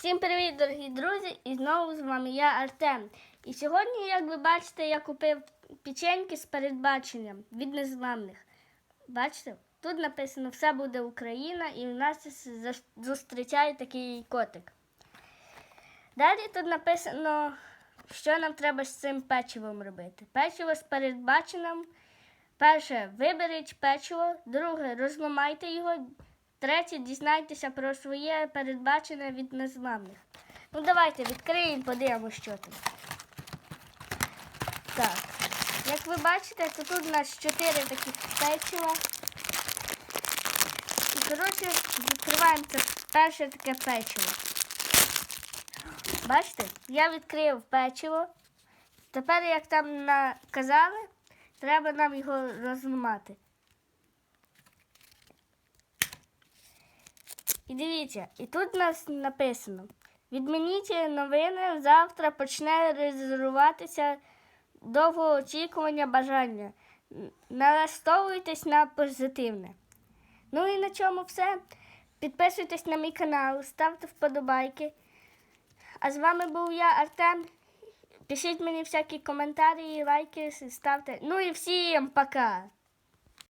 Всім привіт, дорогі друзі! І знову з вами я Артем. І сьогодні, як ви бачите, я купив печеньки з передбаченням від незламних. Бачите? Тут написано Все буде Україна, і в нас зустрічає такий котик. Далі тут написано, що нам треба з цим печивом робити. Печиво з передбаченням. Перше, виберіть печиво. Друге, розламайте його. Третє, дізнайтеся про своє передбачене від незламних. Ну, давайте відкриємо, подивимося, що там. Так. Як ви бачите, то тут у нас чотири таких печива. І, коротше, відкриваємо це перше таке печиво. Бачите, я відкрив печиво. Тепер, як там наказали, треба нам його розламати. І дивіться, і тут у нас написано: відмініть новини, завтра почне резервуватися довгоочікування бажання. Н- Налаштовуйтесь на позитивне. Ну і на цьому все. Підписуйтесь на мій канал, ставте вподобайки. А з вами був я, Артем. Пишіть мені всякі коментарі, лайки, ставте. Ну і всім пока!